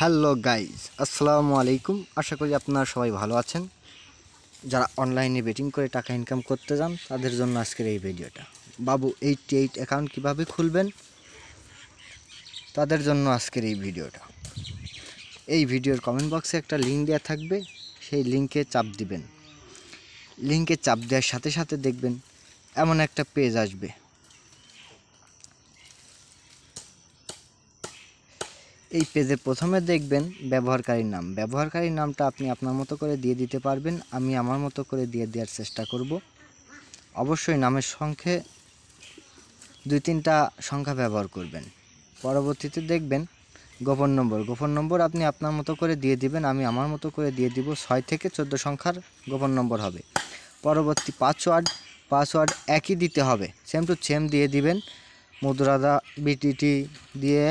Hello guys, আসসালামু আলাইকুম। আশা করি আপনারা সবাই ভালো আছেন। যারা অনলাইনে বেটিং করে টাকা ইনকাম করতে যান, তাদের জন্য আজকের এই ভিডিওটা। বাবু এইটটি এইট অ্যাকাউন্ট কীভাবে খুলবেন? তাদের জন্য আজকের এই ভিডিওটা। এই ভিডিওর কমেন্ট বক্সে একটা লিঙ্ক দেওয়া থাকবে। সেই লিঙ্কে চাপ দিবেন। লিঙ্কে চাপ দেওয়ার সাথে সাথে দেখবেন, এমন একটা পেজ আসবে। এই পেজে প্রথমে দেখবেন ব্যবহারকারীর নাম। ব্যবহারকারীর নামটা আপনি আপনার মতো করে দিয়ে দিতে পারবেন। আমি আমার মতো করে দিয়ে দেওয়ার চেষ্টা করব। অবশ্যই নামের সংখ্যে দুই তিনটা সংখ্যা ব্যবহার করবেন। পরবর্তীতে দেখবেন গোপন নম্বর। গোপন নম্বর আপনি আপনার মতো করে দিয়ে দিবেন। আমি আমার মতো করে দিয়ে দিব। ছয় থেকে চোদ্দ সংখ্যার গোপন নম্বর হবে। পরবর্তী পাসওয়ার্ড পাসওয়ার্ড একই দিতে হবে। সেম টু সেম দিয়ে দিবেন। মুদ্রাদা, বিটিটি দিয়ে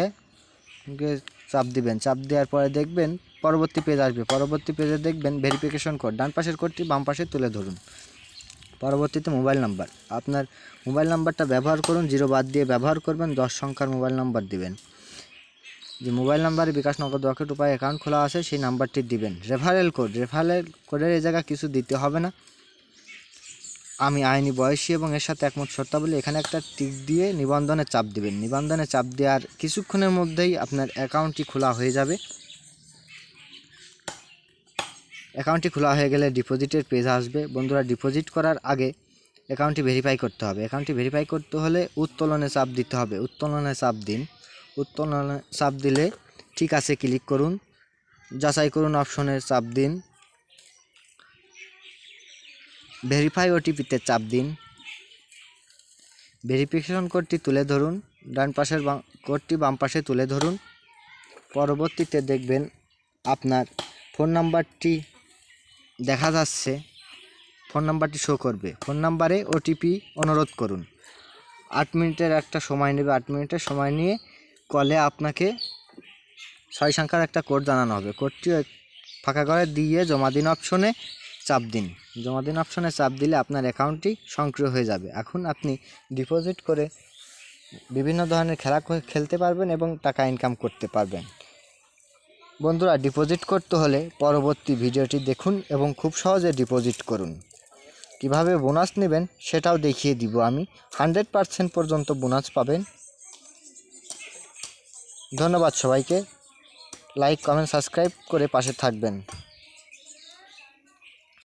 চাপ দিবেন। চাপ দেওয়ার পরে দেখবেন পরবর্তী পেজ আসবে। পরবর্তী পেজে দেখবেন ভেরিফিকেশন কোড ডান পাশের কোডটি বাম পাশে তুলে ধরুন। পরবর্তীতে মোবাইল নাম্বার আপনার মোবাইল নাম্বারটা ব্যবহার করুন জিরো বাদ দিয়ে ব্যবহার করবেন, দশ সংখ্যার মোবাইল নাম্বার দিবেন। যে মোবাইল নাম্বারে বিকাশ নগদ রকেট উপায় অ্যাকাউন্ট খোলা আছে, সেই নাম্বারটি দিবেন। রেফারেল কোড রেফারেল কোডের এই জায়গায় কিছু দিতে হবে না। আমি আইনি বয়সী এবং এর সাথে একমত শর্তাবলী। এখানে একটা টিক দিয়ে নিবন্ধনে চাপ দিবেন। নিবন্ধনে চাপ দেওয়ার কিছুক্ষণের মধ্যেই আপনার অ্যাকাউন্টটি খোলা হয়ে যাবে। অ্যাকাউন্টটি খোলা হয়ে গেলে ডিপোজিটের পেজ আসবে। বন্ধুরা ডিপোজিট করার আগে অ্যাকাউন্টটি ভেরিফাই করতে হবে। অ্যাকাউন্টটি ভেরিফাই করতে হলে উত্তোলনে চাপ দিতে হবে। উত্তোলনে চাপ দিন। উত্তোলনে চাপ দিলে ঠিক আছে ক্লিক করুন। যাচাই করুন অপশনে চাপ দিন। ভেরিফাই ওটিপিতে চাপ দিন। ভেরিফিকেশন কোডটি তুলে ধরুন। ডান পাশের কোডটি বাম পাশে তুলে ধরুন। পরবর্তীতে দেখবেন আপনার ফোন নাম্বারটি দেখা যাচ্ছে। ফোন নাম্বারটি শো করবে। ফোন নাম্বারে ওটিপি অনুরোধ করুন। আট মিনিটের একটা সময় নেবে। আট মিনিটের সময় নিয়ে কলে আপনাকে ছয় সংখ্যার একটা কোড জানানো হবে। কোডটি ফাঁকা করে দিয়ে জমা দিন অপশনে চাপ দিন। জমা দিন অপশনে চাপ দিলে আপনার অ্যাকাউন্টটি সক্রিয় হয়ে যাবে। এখন আপনি ডিপোজিট করে বিভিন্ন ধরনের খেলা খেলতে পারবেন এবং টাকা ইনকাম করতে পারবেন। বন্ধুরা, ডিপোজিট করতে হলে পরবর্তী ভিডিওটি দেখুন এবং খুব সহজে ডিপোজিট করুন। কীভাবে বোনাস নেবেন সেটাও দেখিয়ে দিব আমি। হান্ড্রেড পারসেন্ট পর্যন্ত বোনাস পাবেন। ধন্যবাদ সবাইকে। লাইক, কমেন্ট, সাবস্ক্রাইব করে পাশে থাকবেন।